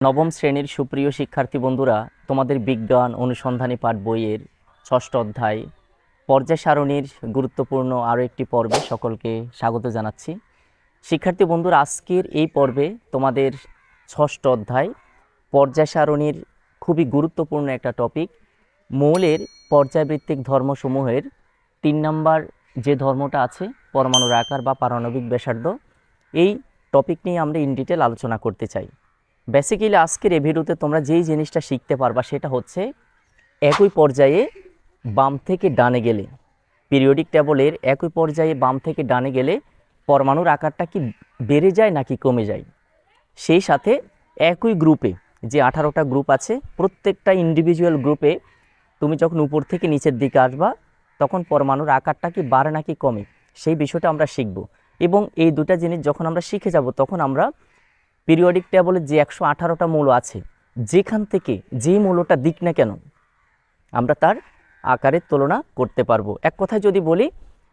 নবম শ্রেণির সুপ্রিয় শিক্ষার্থী বন্ধুরা, তোমাদের বিজ্ঞান অনুসন্ধানী পাঠ বইয়ের ষষ্ঠ অধ্যায় পর্যায় সারণীর গুরুত্বপূর্ণ আরও একটি পর্বে সকলকে স্বাগত জানাচ্ছি। শিক্ষার্থী বন্ধুরা, আজকের এই পর্বে তোমাদের ষষ্ঠ অধ্যায় পর্যায় সারণীর খুবই গুরুত্বপূর্ণ একটা টপিক, মৌলের পর্যায়ভিত্তিক ধর্মসমূহের তিন নাম্বার যে ধর্মটা আছে, পরমাণুর আকার বা পারমাণবিক ব্যাসার্ধ, এই টপিক নিয়ে আমরা ইন ডিটেল আলোচনা করতে চাই। বেসিক্যালি আজকের এই ভিডিওতে তোমরা যেই জিনিসটা শিখতে পারবা সেটা হচ্ছে একই পর্যায়ে বাম থেকে ডানে গেলে পিরিয়ডিক টেবলের একই পর্যায়ে বাম থেকে ডানে গেলে পরমাণুর আকারটা কি বেড়ে যায় নাকি কমে যায়? সেই সাথে একই গ্রুপে যে আঠারোটা গ্রুপ আছে, প্রত্যেকটা ইন্ডিভিজুয়াল গ্রুপে তুমি যখন উপর থেকে নিচের দিকে আসবা, তখন পরমাণুর আকারটা কি বাড়ে নাকি কমে? সেই বিষয়টা আমরা শিখব। এবং এই দুটা জিনিস যখন আমরা শিখে যাব, তখন আমরা পিরিয়ডিক টেবলের যে একশো আঠারোটা মৌল আছে, যেখান থেকে যে মৌলটা দিক না কেন, আমরা তার আকারের তুলনা করতে পারব। এক কথায় যদি বলি,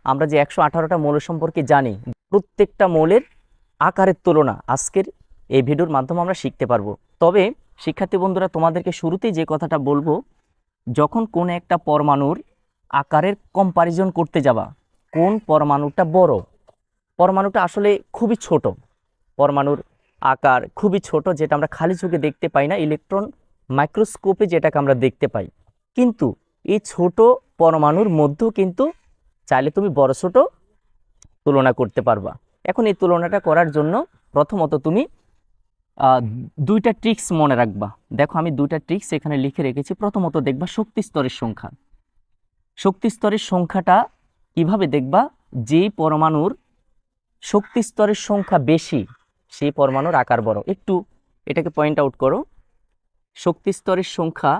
আমরা যে একশো আঠারোটা মৌল সম্পর্কে জানি, প্রত্যেকটা মৌলের আকারের তুলনা আজকের এই ভিডিওর মাধ্যমে আমরা শিখতে পারব। তবে শিক্ষার্থী বন্ধুরা, তোমাদেরকে শুরুতেই যে কথাটা বলব, যখন কোন একটা পরমাণুর আকারের কম্পারিজন করতে যাবা, কোন পরমাণুটা বড়? পরমাণুটা আসলে খুবই ছোট। পরমাণুর আকার খুবই ছোট, যেটা আমরা খালি চোখে দেখতে পাই না, ইলেকট্রন মাইক্রোস্কোপে যেটাকে আমরা দেখতে পাই। কিন্তু এই ছোট পরমাণুর মধ্যেও কিন্তু চাইলে তুমি বড় ছোট তুলনা করতে পারবা। এখন এই তুলনাটা করার জন্য প্রথমত তুমি দুইটা ট্রিক্স মনে রাখবা। দেখো, আমি দুইটা ট্রিক্স এখানে লিখে রেখেছি। প্রথমত দেখবা শক্তি স্তরের সংখ্যা। শক্তি স্তরের সংখ্যাটা কীভাবে দেখবা? যেই পরমাণুর শক্তি স্তরের সংখ্যা বেশি সেই পরমাণুর আকার বড় একটু এটাকে পয়েন্ট আউট করো। শক্তি স্তরের সংখ্যা,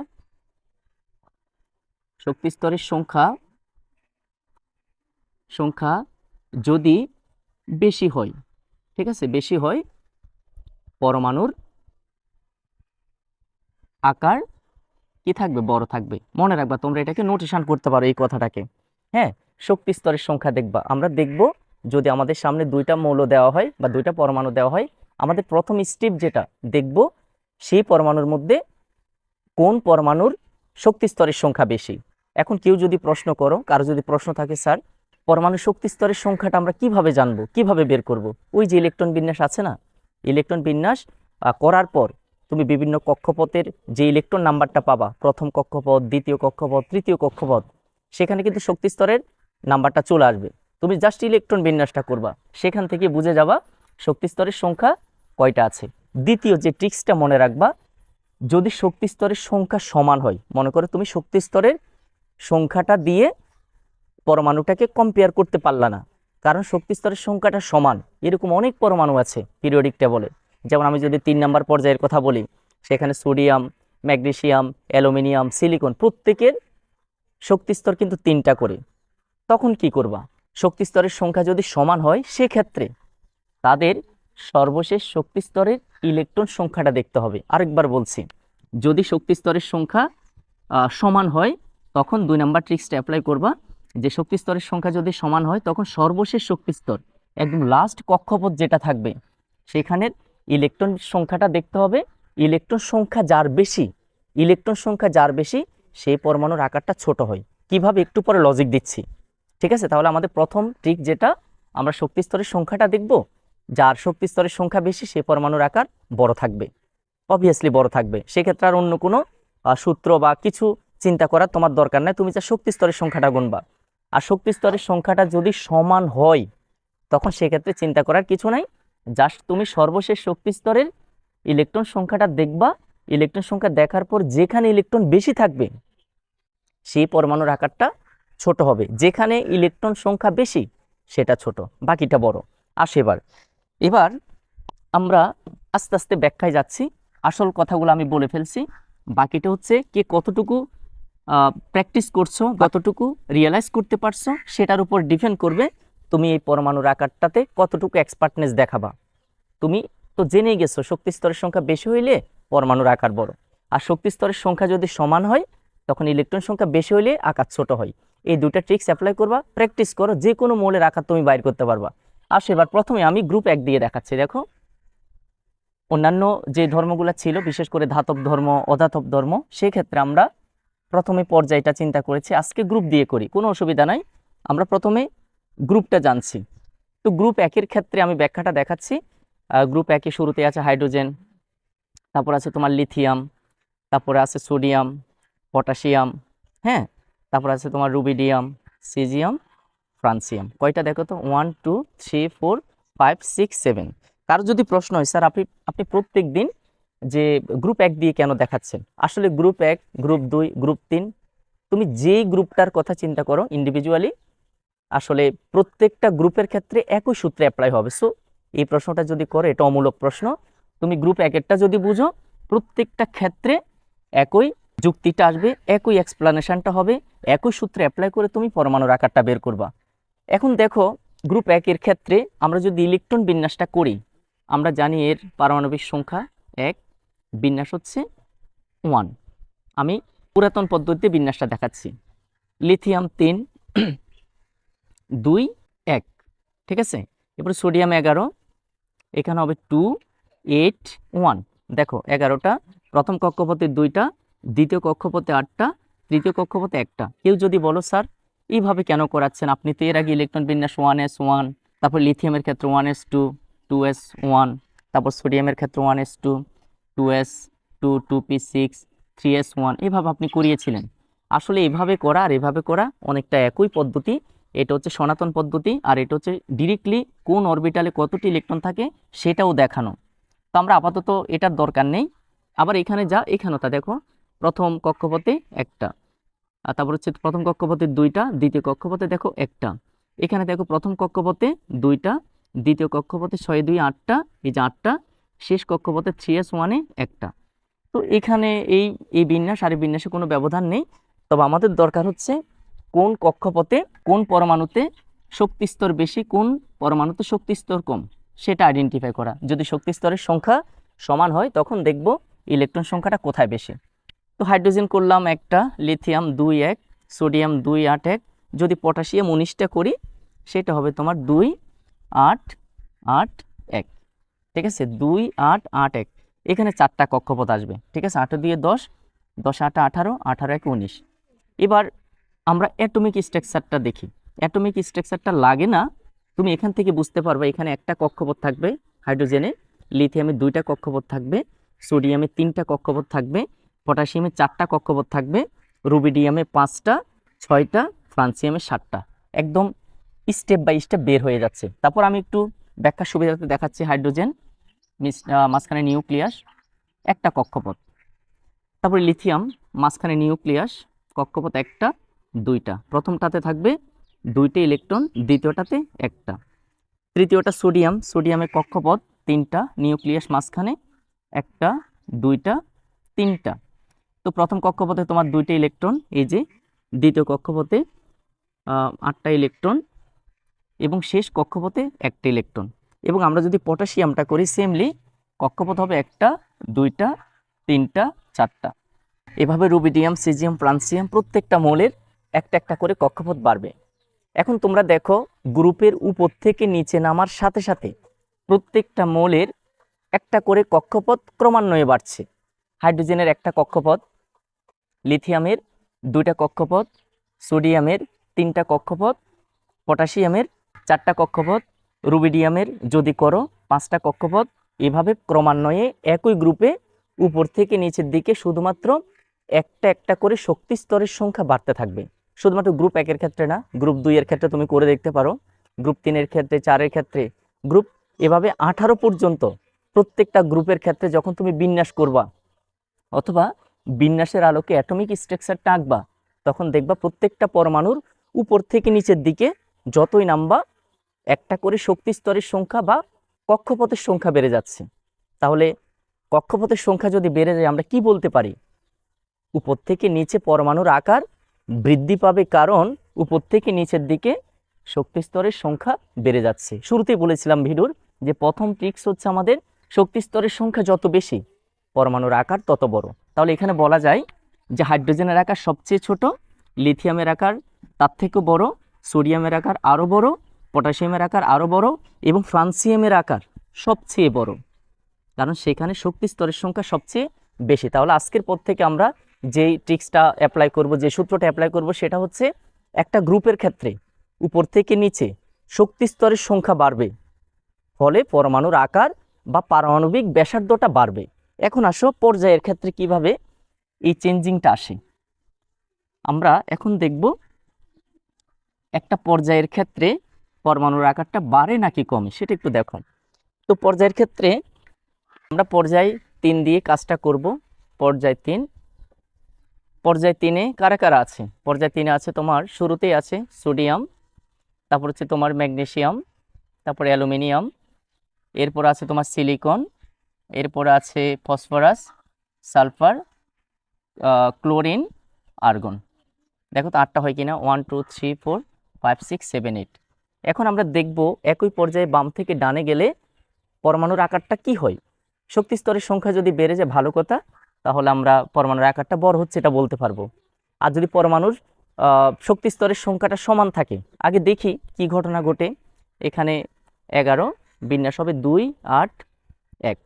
শক্তি স্তরের সংখ্যা সংখ্যা যদি বেশি হয়, ঠিক আছে? বেশি হয় পরমাণুর আকার কি থাকবে? বড় থাকবে। মনে রাখবা, তোমরা এটাকে নোটেশন করতে পারো এই কথাটাকে। হ্যাঁ শক্তি স্তরের সংখ্যা দেখবা। আমরা দেখব যদি আমাদের সামনে দুইটা মৌল দেওয়া হয় বা দুইটা পরমাণু দেওয়া হয়, আমাদের প্রথম স্টেপ যেটা, দেখব সেই পরমাণুর মধ্যে কোন পরমাণুর শক্তি স্তরের সংখ্যা বেশি। এখন কেউ যদি প্রশ্ন করো, কারও যদি প্রশ্ন থাকে, স্যার পরমাণু শক্তি স্তরের সংখ্যাটা আমরা কীভাবে জানব, কীভাবে বের করব? ওই যে ইলেকট্রন বিন্যাস আছে না? ইলেকট্রন বিন্যাস করার পর তুমি বিভিন্ন কক্ষপথের যে ইলেকট্রন নাম্বারটা পাবা, প্রথম কক্ষপথ, দ্বিতীয় কক্ষপথ, তৃতীয় কক্ষপথ, সেখানে কিন্তু শক্তি স্তরের নাম্বারটা চলে আসবে। তুমি জাস্ট ইলেকট্রন বিন্যাসটা করবা। সেখান থেকে বুঝে যাবা শক্তি স্তরের সংখ্যা কয়টা আছে। দ্বিতীয় যে ট্রিক্সটা মনে রাখবা, যদি শক্তি স্তরের সংখ্যা সমান হয়, মনে করো তুমি শক্তি স্তরের সংখ্যাটা দিয়ে পরমাণুটাকে কম্পেয়ার করতে পারলা না, কারণ শক্তি স্তরের সংখ্যাটা সমান, এরকম অনেক পরমাণু আছে পিরিয়ডিক টেবলে যেমন আমি যদি তিন নাম্বার পর্যায়ের কথা বলি, সেখানে সোডিয়াম ম্যাগনেসিয়াম অ্যালুমিনিয়াম সিলিকন প্রত্যেকের শক্তি স্তর কিন্তু তিনটা করে। তখন কি করবা? শক্তি স্তরের সংখ্যা যদি সমান হয়, সেক্ষেত্রে তাদের সর্বশেষ শক্তি স্তরের ইলেকট্রন সংখ্যাটা দেখতে হবে। আরেকবার বলছি, যদি শক্তি স্তরের সংখ্যা সমান হয়, তখন দুই নাম্বার ট্রিক্সটা অ্যাপ্লাই করবা। যে শক্তি স্তরের সংখ্যা যদি সমান হয়, তখন সর্বশেষ শক্তি স্তর একদম লাস্ট কক্ষপথ যেটা থাকবে সেখানের ইলেকট্রন সংখ্যাটা দেখতে হবে। ইলেকট্রন সংখ্যা যার বেশি, ইলেকট্রন সংখ্যা যার বেশি, সেই পরমাণুর আকারটা ছোট হয়। কীভাবে? একটু পরে লজিক দিচ্ছি। ঠিক আছে? তাহলে আমাদের প্রথম ট্রিক যেটা, আমরা শক্তি স্তরের সংখ্যাটা দেখব। যার শক্তি স্তরের সংখ্যা বেশি, সে পরমাণুর আকার বড় থাকবে। অবভিয়াসলি বড় থাকবে। সেক্ষেত্রে আর অন্য কোনো সূত্র বা কিছু চিন্তা করার তোমার দরকার নাই। তুমি যা শক্তি স্তরের সংখ্যাটা গুনবা। আর শক্তি স্তরের সংখ্যাটা যদি সমান হয়, তখন সেক্ষেত্রে চিন্তা করার কিছু নাই। জাস্ট তুমি সর্বশেষ শক্তি স্তরের ইলেকট্রন সংখ্যাটা দেখবা। ইলেকট্রন সংখ্যা দেখার পর যেখানে ইলেকট্রন বেশি থাকবে, সেই পরমাণুর আকারটা ছোট হবে। যেখানে ইলেকট্রন সংখ্যা বেশি, সেটা ছোট, বাকিটা বড়। আসে এবার। এবার আমরা আস্তে আস্তে ব্যাখ্যায় যাচ্ছি। আসল কথাগুলো আমি বলে ফেলছি। বাকিটা হচ্ছে কে কতটুকু প্র্যাকটিস করছ, কতটুকু রিয়েলাইজ করতে পারছ, সেটার উপর ডিপেন্ড করবে তুমি এই পরমাণুর আকারটাতে কতটুকু এক্সপার্টনেস দেখাবা। তুমি তো জেনেই গেছো, শক্তি স্তরের সংখ্যা বেশি হইলে পরমাণুর আকার বড়। আর শক্তি স্তরের সংখ্যা যদি সমান হয়, তখন ইলেকট্রন সংখ্যা বেশি হইলে আকার ছোট হয়। এই দুটা ট্রিক্স অ্যাপ্লাই করবা প্র্যাকটিস করো যে কোনো মৌলের আকার তুমি বাইর করতে পারবা। আসো এবার প্রথমে আমি গ্রুপ এক দিয়ে দেখাচ্ছি, দেখো। অন্যান্য যে ধর্মগুলো ছিল, বিশেষ করে ধাতব ধর্ম, অধাতব ধর্ম, সেক্ষেত্রে আমরা প্রথমে পর্যায়টা চিন্তা করেছি, আজকে গ্রুপ দিয়ে করি, কোনো অসুবিধা নাই। আমরা প্রথমে গ্রুপটা জানছি। তো গ্রুপ একের ক্ষেত্রে আমি ব্যাখ্যাটা দেখাচ্ছি। গ্রুপ একে শুরুতে আছে হাইড্রোজেন তারপর আছে তোমার লিথিয়াম তারপরে আছে সোডিয়াম পটাশিয়াম হ্যাঁ? তারপর আছে তোমার রুবিডিয়াম, সিজিয়াম, ফ্রান্সিয়াম। কয়টা দেখো তো? One two three four five six seven কারও যদি প্রশ্ন হয়, স্যার, আপনি আপনি প্রত্যেক দিন যে গ্রুপ এক দিয়ে কেন দেখাচ্ছেন? আসলে গ্রুপ এক গ্রুপ দুই গ্রুপ তিন, তুমি যেই গ্রুপটার কথা চিন্তা করো ইন্ডিভিজুয়ালি আসলে প্রত্যেকটা গ্রুপের ক্ষেত্রে একই সূত্রে অ্যাপ্লাই হবে। সো এই প্রশ্নটা যদি করে, এটা অমূলক প্রশ্ন। তুমি গ্রুপ একেরটা যদি বুঝো, প্রত্যেকটা ক্ষেত্রে একই যুক্তিটা আসবে, একই এক্সপ্লানেশনটা হবে, একই সূত্রে অ্যাপ্লাই করে তুমি পরমাণুর আকারটা বের করবা। এখন দেখো গ্রুপ একের ক্ষেত্রে আমরা যদি ইলেকট্রন বিন্যাসটা করি, আমরা জানি এর পারমাণবিক সংখ্যা এক, বিন্যাস হচ্ছে ওয়ান আমি পুরাতন পদ্ধতিতে বিন্যাসটা দেখাচ্ছি। লিথিয়াম তিন, দুই, এক। ঠিক আছে? এরপরে সোডিয়াম এগারো, এখানে হবে টু এইট ওয়ান দেখো, এগারোটা, প্রথম কক্ষপথের দুইটা দ্বিতীয় কক্ষপথে আটটা, তৃতীয় কক্ষপথে একটা। কেউ যদি বলো, স্যার, এইভাবে কেন করাচ্ছেন আপনি? তো এর আগে ইলেকট্রন বিন্যাস ওয়ান এস ওয়ান তারপর লিথিয়ামের ক্ষেত্রে one S two two S one তারপর সোডিয়ামের ক্ষেত্রে one S two two S two two P six three S one এভাবে আপনি করিয়েছিলেন। আসলে এভাবে করা আর এভাবে করা অনেকটা একই পদ্ধতি। এটা হচ্ছে সনাতন পদ্ধতি আর এটা হচ্ছে ডিরেক্টলি কোন অরবিটালে কতটি ইলেকট্রন থাকে সেটাও দেখানো। তো আমরা আপাতত এটার দরকার নেই। আবার এখানে যা, এখানেও তা দেখো। প্রথম কক্ষপথে একটা। আর তারপর হচ্ছে প্রথম কক্ষপথে দুইটা, দ্বিতীয় কক্ষপথে দেখো একটা। এখানে দেখো প্রথম কক্ষপথে দুইটা, দ্বিতীয় কক্ষপথে ছয়, দুই, আটটা, এই যে আটটা, শেষ কক্ষপথে থ্রি এস ওয়ানে একটা। তো এখানে এই এই বিন্যাস আর এই বিন্যাসে কোনো ব্যবধান নেই। তবে আমাদের দরকার হচ্ছে কোন কক্ষপথে কোন পরমাণুতে শক্তি স্তর বেশি, কোন পরমাণুতে শক্তি স্তর কম, সেটা আইডেন্টিফাই করা। যদি শক্তি স্তরের সংখ্যা সমান হয়, তখন দেখব ইলেকট্রন সংখ্যাটা কোথায় বেশি। তো হাইড্রোজেন করলাম একটা, লিথিয়াম দুই এক, সোডিয়াম দুই আট এক। যদি পটাশিয়াম উনিশটা করি, সেটা হবে তোমার দুই আট আট এক। ঠিক আছে? দুই আট আট এক। এখানে চারটা কক্ষপথ আসবে। ঠিক আছে? আট দিয়ে দশ দশ আট আঠারো আঠারো এক উনিশ। এবার আমরা অ্যাটমিক স্ট্রাকচারটা দেখি। অ্যাটমিক স্ট্রাকচারটা লাগে না, তুমি এখান থেকে বুঝতে পারবে এখানে একটা কক্ষপথ থাকবে হাইড্রোজেনে, লিথিয়ামে দুইটা কক্ষপথ থাকবে, সোডিয়ামে তিনটা কক্ষপথ থাকবে পটাশিয়ামে চারটা কক্ষপথ থাকবে। রুবিডিয়ামে পাঁচটা, ছয়টা, ফ্রান্সিয়ামে সাতটা। একদম স্টেপ বাই স্টেপ বের হয়ে যাচ্ছে। তারপর আমি একটু ব্যাখ্যা সুবিধাতে দেখাচ্ছি হাইড্রোজেন মাঝখানে নিউক্লিয়াস, একটা কক্ষপথ। তারপরে লিথিয়াম, মাঝখানে নিউক্লিয়াস, কক্ষপথ একটা, দুইটা। প্রথমটাতে থাকবে দুইটা ইলেকট্রন, দ্বিতীয়টাতে একটা। তৃতীয়টা সোডিয়াম, সোডিয়ামের কক্ষপথ তিনটা, নিউক্লিয়াস মাঝখানে একটা, দুইটা, তিনটা। তো প্রথম কক্ষপথে তোমার দুইটা ইলেকট্রন, এই যে দ্বিতীয় কক্ষপথে আটটা ইলেকট্রন এবং শেষ কক্ষপথে একটা ইলেকট্রন। এবং আমরা যদি পটাশিয়ামটা করি সেমলি, কক্ষপথ হবে একটা, দুইটা, তিনটা, চারটা। এভাবে রুবিডিয়াম, সিজিয়াম, ফ্রান্সিয়াম প্রত্যেকটা মৌলের একটা একটা করে কক্ষপথ বাড়বে। এখন তোমরা দেখো, গ্রুপের উপর থেকে নিচে নামার সাথে সাথে প্রত্যেকটা মৌলের একটা করে কক্ষপথ ক্রমান্বয়ে বাড়ছে। হাইড্রোজেনের একটা কক্ষপথ লিথিয়ামের দুইটা কক্ষপথ, সোডিয়ামের তিনটা কক্ষপথ, পটাশিয়ামের চারটা কক্ষপথ, রুবিডিয়ামের যদি করো পাঁচটা কক্ষপথ। এভাবে ক্রমান্বয়ে একই গ্রুপে উপর থেকে নিচের দিকে শুধুমাত্র একটা একটা করে শক্তি স্তরের সংখ্যা বাড়তে থাকবে। শুধুমাত্র গ্রুপ একের ক্ষেত্রে না, গ্রুপ দুইয়ের ক্ষেত্রে তুমি করে দেখতে পারো। গ্রুপ তিনের ক্ষেত্রে, চারের ক্ষেত্রে, গ্রুপ এভাবে আঠারো পর্যন্ত প্রত্যেকটা গ্রুপের ক্ষেত্রে যখন তুমি বিন্যাস করবা, অথবা বিন্যাসের আলোকে অ্যাটমিক স্ট্রাকচারটা আঁকবা, তখন দেখবা প্রত্যেকটা পরমাণুর উপর থেকে নিচের দিকে যতই নামবা, একটা করে শক্তি স্তরের সংখ্যা বা কক্ষপথের সংখ্যা বেড়ে যাচ্ছে। তাহলে কক্ষপথের সংখ্যা যদি বেড়ে যায়, আমরা কি বলতে পারি? উপর থেকে নিচে পরমাণুর আকার বৃদ্ধি পাবে কারণ উপর থেকে নিচের দিকে শক্তি স্তরের সংখ্যা বেড়ে যাচ্ছে। শুরুতেই বলেছিলাম ভিডিওর যে প্রথম ট্রিক্স হচ্ছে আমাদের শক্তি স্তরের সংখ্যা যত বেশি, পরমাণুর আকার তত বড়। তাহলে এখানে বলা যায় যে হাইড্রোজেনের আকার সবচেয়ে ছোট, লিথিয়ামের আকার তার থেকেও বড়, সোডিয়ামের আকার আরও বড়, পটাশিয়ামের আকার আরও বড় এবং ফ্রান্সিয়ামের আকার সবচেয়ে বড়। কারণ সেখানে শক্তি স্তরের সংখ্যা সবচেয়ে বেশি। তাহলে আজকের পর থেকে আমরা যেই ট্রিক্সটা অ্যাপ্লাই করব, যে সূত্রটা অ্যাপ্লাই করব, সেটা হচ্ছে একটা গ্রুপের ক্ষেত্রে উপর থেকে নিচে শক্তি স্তরের সংখ্যা বাড়বে। ফলে পরমাণুর আকার বা পারমাণবিক ব্যাসার্ধটা বাড়বে। এখন আসো পর্যায়ের ক্ষেত্রে কীভাবে এই চেঞ্জিংটা আসে। আমরা এখন দেখব একটা পর্যায়ের ক্ষেত্রে পরমাণুর আকারটা বাড়ে নাকি কমে, সেটা একটু দেখো। তো পর্যায়ের ক্ষেত্রে আমরা পর্যায় তিন দিয়ে কাজটা করব, পর্যায় তিন। পর্যায় তিনে কারা কারা আছে? পর্যায় তিনে আছে তোমার, শুরুতেই আছে সোডিয়াম, তারপর হচ্ছে তোমার ম্যাগনেসিয়াম, তারপর অ্যালুমিনিয়াম, এরপর আছে তোমার সিলিকন এরপর আছে ফসফরাস, সালফার ক্লোরিন, আর্গন। দেখো তো আটটা হয় কিনা? One two three four five six seven eight এখন আমরা দেখব একই পর্যায়ে বাম থেকে ডানে গেলে পরমাণুর আকারটা কি হয়? শক্তি স্তরের সংখ্যা যদি বেড়ে যায়, ভালো কথা। তাহলে আমরা পরমাণুর আকারটা বড় হচ্ছে, এটা বলতে পারব। আর যদি পরমাণুর শক্তি স্তরের সংখ্যাটা সমান থাকে, আগে দেখি কি ঘটনা ঘটে। এখানে এগারো, বিন্যাস হবে দুই, আট, এক।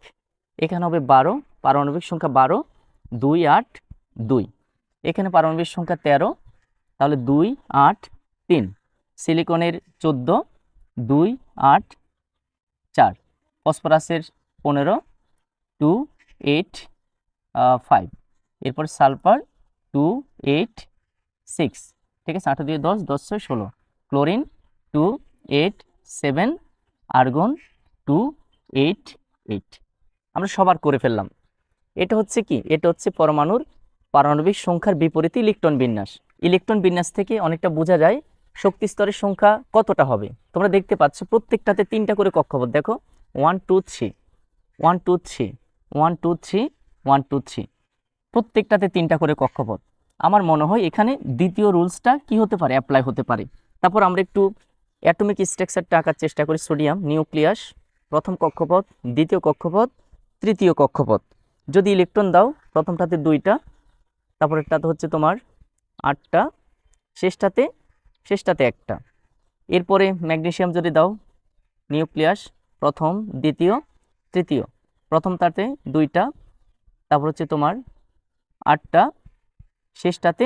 এখানে হবে বারো, পারমাণবিক সংখ্যা বারো, দুই আট দুই। এখানে পারমাণবিক সংখ্যা তেরো, তাহলে দুই আট তিন। সিলিকনের চোদ্দ, দুই আট চার। ফসফরাসের পনেরো, টু এইট ফাইভ। এরপর সালফার, টু এইট সিক্স। ঠিক আছে, আঠারো দিয়ে দশ দশ ছয় ষোলো। Chlorine, two eight seven, argon, two eight eight. আমরা সবার করে ফেললাম। এটা হচ্ছে কি? এটা হচ্ছে পরমাণুর পারমাণবিক সংখ্যার বিপরীতে ইলেকট্রন বিন্যাস। ইলেকট্রন বিন্যাস থেকে অনেকটা বোঝা যায় শক্তি স্তরের সংখ্যা কতটা হবে। তোমরা দেখতে পাচ্ছ প্রত্যেকটাতে তিনটা করে কক্ষপথ। দেখো one two three one two three one two three one two three প্রত্যেকটাতে তিনটা করে কক্ষপথ। আমার মনে হয় এখানে দ্বিতীয় রুলসটা কি হতে পারে? অ্যাপ্লাই হতে পারে। তারপর আমরা একটু অ্যাটমিক স্ট্রাকচারটা আঁকার চেষ্টা করি সোডিয়াম নিউক্লিয়াস প্রথম কক্ষপথ, দ্বিতীয় কক্ষপথ তৃতীয় কক্ষপথ। যদি ইলেকট্রন দাও, প্রথমটাতে দুইটা, তারপরেরটাতে হচ্ছে তোমার আটটা, শেষটাতে শেষটাতে একটা। এরপরে ম্যাগনেসিয়াম যদি দাও, নিউক্লিয়াস, প্রথম, দ্বিতীয়, তৃতীয়। প্রথমটাতে দুইটা, তারপর হচ্ছে তোমার আটটা, শেষটাতে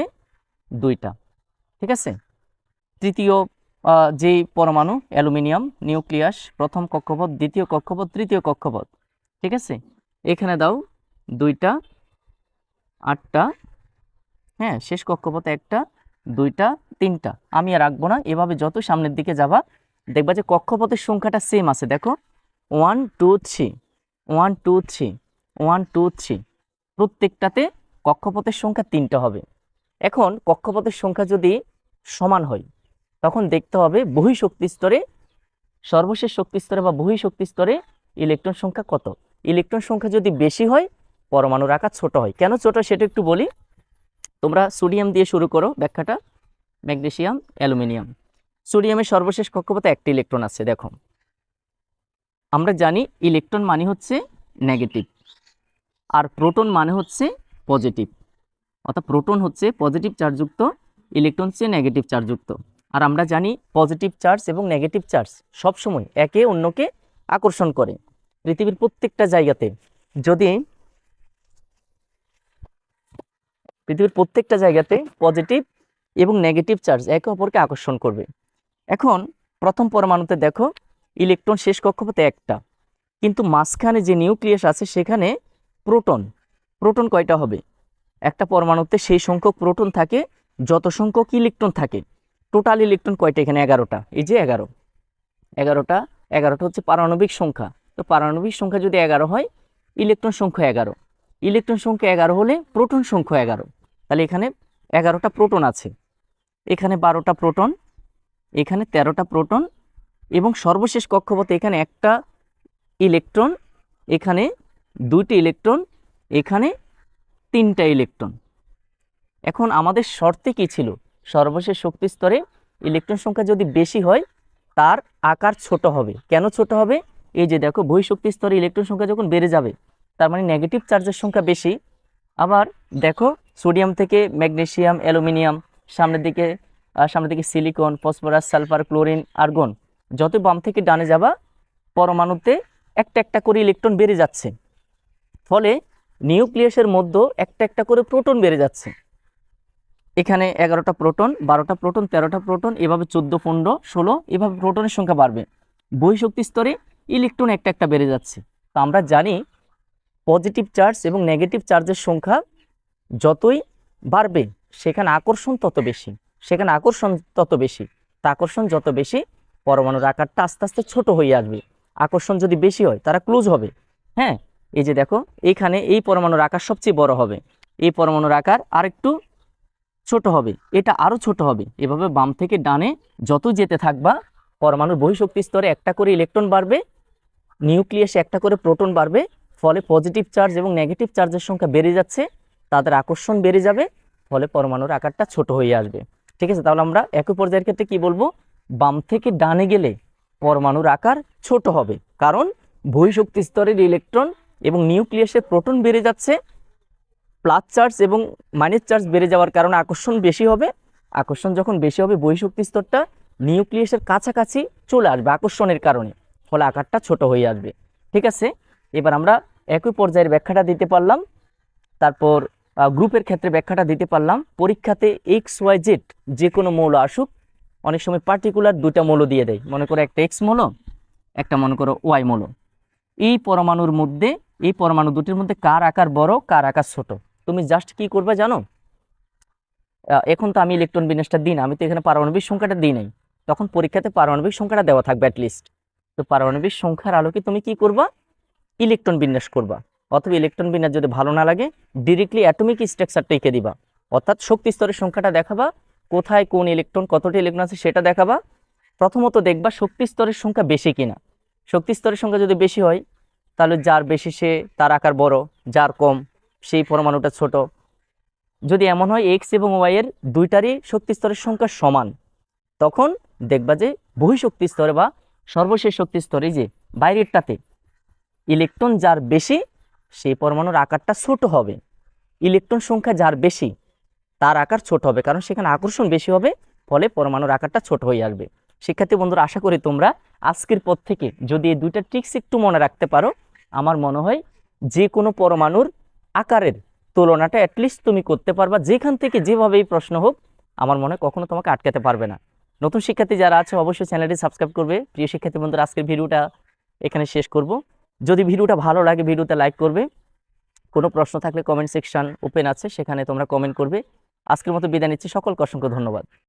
দুইটা। ঠিক আছে? তৃতীয় যেই পরমাণু, অ্যালুমিনিয়াম, নিউক্লিয়াস, প্রথম কক্ষপথ, দ্বিতীয় কক্ষপথ, তৃতীয় কক্ষপথ। ঠিক আছে? এখানে দাও দুইটা, আটটা হ্যাঁ শেষ কক্ষপথে একটা, দুইটা, তিনটা। আমি আর রাখব না, এভাবে যত সামনের দিকে যাবা, দেখবা যে কক্ষপথের সংখ্যাটা সেম আছে, দেখো। One two three one two three one two three প্রত্যেকটাতে কক্ষপথের সংখ্যা তিনটা হবে। এখন কক্ষপথের সংখ্যা যদি সমান হয়, তখন দেখতে হবে বহি শক্তি স্তরে, সর্বশেষ শক্তি স্তরে বা বহি শক্তি স্তরে ইলেকট্রন সংখ্যা কত? ইলেকট্রন সংখ্যা যদি বেশি হয়, পরমাণুর আকার ছোট হয়। কেন ছোট সেটা একটু বলি। তোমরা সোডিয়াম দিয়ে শুরু করো ব্যাখ্যাটা। Magnesium, aluminium. সোডিয়ামের সর্বশেষ কক্ষপথে একটি ইলেকট্রন আছে, দেখো। আমরা জানি ইলেকট্রন মানে হচ্ছে নেগেটিভ। আর প্রোটন মানে হচ্ছে পজিটিভ। অর্থাৎ প্রোটন হচ্ছে পজিটিভ চার্জযুক্ত ইলেকট্রন হচ্ছে নেগেটিভ চার্জযুক্ত আর আমরা জানি পজিটিভ চার্জ এবং নেগেটিভ চার্জ সবসময় একে অন্যকে আকর্ষণ করে। পৃথিবীর প্রত্যেকটা জায়গাতে যদি পৃথিবীর প্রত্যেকটা জায়গাতে পজিটিভ এবং নেগেটিভ চার্জ একে অপরকে আকর্ষণ করবে। এখন প্রথম পরমাণুতে দেখো ইলেকট্রন শেষ কক্ষপথে একটা। কিন্তু মাঝখানে যে নিউক্লিয়াস আছে সেখানে প্রোটন প্রোটন কয়টা হবে? একটা পরমাণুতে সেই সংখ্যক প্রোটন থাকে, যত সংখ্যক ইলেকট্রন থাকে। টোটাল ইলেকট্রন কয়টা? এখানে এগারোটা। এই যে এগারো। এগারোটা এগারোটা হচ্ছে পারমাণবিক সংখ্যা। তো পারমাণবিক সংখ্যা যদি এগারো হয়, ইলেকট্রন সংখ্যা এগারো। ইলেকট্রন সংখ্যা এগারো হলে প্রোটন সংখ্যা এগারো। তাহলে এখানে এগারোটা প্রোটন আছে। এখানে বারোটা প্রোটন, এখানে তেরোটা প্রোটন এবং সর্বশেষ কক্ষপথে এখানে একটা ইলেকট্রন, এখানে দুইটি ইলেকট্রন, এখানে তিনটা ইলেকট্রন। এখন আমাদের শর্তে কি ছিল? সর্বশেষ শক্তি স্তরে ইলেকট্রন সংখ্যা যদি বেশি হয় তার আকার ছোট হবে। কেন ছোট হবে? এই যে দেখো, বহিঃশক্তি স্তরে ইলেকট্রন সংখ্যা যখন বেড়ে যাবে, তার মানে নেগেটিভ চার্জের সংখ্যা বেশি। আবার দেখো সোডিয়াম থেকে ম্যাগনেশিয়াম অ্যালুমিনিয়াম সামনের দিকে সামনের দিকে silicon phosphorus sulphur chlorine argon যত বাম থেকে ডানে যাবা, পরমাণুতে একটা একটা করে ইলেকট্রন বেড়ে যাচ্ছে। ফলে নিউক্লিয়াসের মধ্যে একটা একটা করে প্রোটন বেড়ে যাচ্ছে। এখানে এগারোটা প্রোটন বারোটা প্রোটন তেরোটা প্রোটন এভাবে চোদ্দ, পনেরো, ষোলো, এভাবে প্রোটনের সংখ্যা বাড়বে। বহিঃশক্তি স্তরে ইলেকট্রন একটা একটা বেড়ে যাচ্ছে। তো আমরা জানি পজিটিভ চার্জ এবং নেগেটিভ চার্জের সংখ্যা যতই বাড়বে, সেখানে আকর্ষণ তত বেশি। সেখানে আকর্ষণ তত বেশি। তা আকর্ষণ যত বেশি, পরমাণুর আকারটা আস্তে আস্তে ছোট হয়ে আসবে। আকর্ষণ যদি বেশি হয়, তারা ক্লোজ হবে। হ্যাঁ? এই যে দেখো এইখানে এই পরমাণুর আকার সবচেয়ে বড় হবে। এই পরমাণুর আকার আরেকটু ছোট হবে, এটা আরও ছোট হবে। এভাবে বাম থেকে ডানে যত যেতে থাকবা পরমাণুর বহিঃশক্তি স্তরে একটা করে ইলেকট্রন বাড়বে, নিউক্লিয়াসে একটা করে প্রোটন বাড়বে, ফলে পজিটিভ চার্জ এবং নেগেটিভ চার্জের সংখ্যা বেড়ে যাচ্ছে, তাদের আকর্ষণ বেড়ে যাবে, ফলে পরমাণুর আকারটা ছোট হয়ে আসবে। ঠিক আছে, তাহলে আমরা একই পর্যায়ের ক্ষেত্রে কি বলব? বাম থেকে ডানে গেলে পরমাণুর আকার ছোট হবে, কারণ বহিঃশক্তি স্তরের ইলেকট্রন এবং নিউক্লিয়াসের প্রোটন বেড়ে যাচ্ছে প্লাস চার্জ এবং মাইনাস চার্জ বেড়ে যাওয়ার কারণে আকর্ষণ বেশি হবে। আকর্ষণ যখন বেশি হবে, বহিঃশক্তি স্তরটা নিউক্লিয়াসের কাছাকাছি চলে আসবে আকর্ষণের কারণে। ফলে আকারটা ছোট হয়ে আসবে। ঠিক আছে? এবার আমরা একই পর্যায়ের ব্যাখ্যাটা দিতে পারলাম। তারপর গ্রুপের ক্ষেত্রে ব্যাখ্যাটা দিতে পারলাম। পরীক্ষাতে এক্স ওয়াই জেড যে কোনো মৌল আসুক, অনেক সময় পার্টিকুলার দুইটা মৌল দিয়ে দেয়। মনে করো একটা এক্স মৌল, একটা মনে করো ওয়াই মৌল। এই পরমাণুর মধ্যে, এই পরমাণু দুটির মধ্যে কার আকার বড়, কার আকার ছোট? তুমি জাস্ট কি করবে জানো? এখন তো আমি ইলেকট্রন বিন্যাসটা দিই না, আমি তো এখানে পারমাণবিক সংখ্যাটা দিই নাই। তখন পরীক্ষাতে পারমাণবিক সংখ্যাটা দেওয়া থাকবে অ্যাটলিস্ট তো পারমাণবিক সংখ্যার আলোকে তুমি কি করবা? ইলেকট্রন বিন্যাস করবা। অথবা ইলেকট্রন বিন্যাস যদি ভালো না লাগে ডিরেক্টলি অ্যাটমিক স্ট্রাকচারটা এঁকে দিবা। অর্থাৎ শক্তি স্তরের সংখ্যাটা দেখাবা, কোথায় কোন ইলেকট্রন কতটি ইলেকট্রন আছে সেটা দেখাবা। প্রথমত দেখবা শক্তি স্তরের সংখ্যা বেশি কিনা। শক্তি স্তরের সংখ্যা যদি বেশি হয়, তাহলে যার বেশি সে, তার আকার বড়, যার কম। সেই পরমাণুটা ছোট। যদি এমন হয় এক্স এবং ওয়াইয়ের দুইটারই শক্তি স্তরের সংখ্যা সমান, তখন দেখবা যে বহিঃশক্তি স্তরে বা সর্বশেষ শক্তি স্তরে যে বাইরেরটাতে ইলেকট্রন যার বেশি, সেই পরমাণুর আকারটা ছোট হবে। ইলেকট্রন সংখ্যা যার বেশি, তার আকার ছোট হবে, কারণ সেখানে আকর্ষণ বেশি হবে, ফলে পরমাণুর আকারটা ছোট হয়ে আসবে। শিক্ষার্থী বন্ধুরা, আশা করি তোমরা আজকের পর থেকে যদি এই দুইটা ট্রিক্স একটু মনে রাখতে পারো, আমার মনে হয় যে কোনো পরমাণুর আকারের তুলনাটা অ্যাটলিস্ট তুমি করতে পারবা। যেখান থেকে যেভাবেই প্রশ্ন হোক, আমার মনে কখনো তোমাকে আটকাতে পারবে না। নতুন শিক্ষার্থী যারা আছে, অবশ্যই চ্যানেলটি সাবস্ক্রাইব করবে। প্রিয় শিক্ষার্থী বন্ধুরা, আজকের ভিডিওটা এখানে শেষ করব। যদি ভিডিওটা ভালো লাগে, ভিডিওতে লাইক করবে। কোনো প্রশ্ন থাকলে কমেন্ট সেকশন ওপেন আছে, সেখানে তোমরা কমেন্ট করবে। আজকের মতো বিদায় নিচ্ছি। সকলকে অসংখ্য ধন্যবাদ।